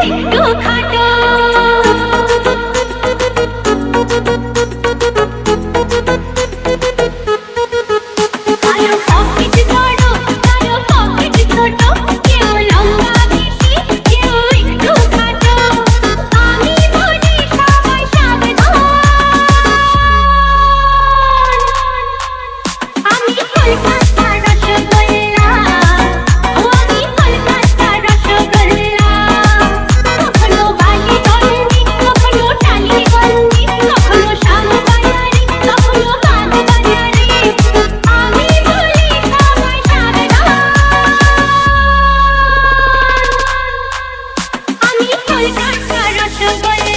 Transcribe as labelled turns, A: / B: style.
A: Go! তুমি কলকাতা রসগোল্লা।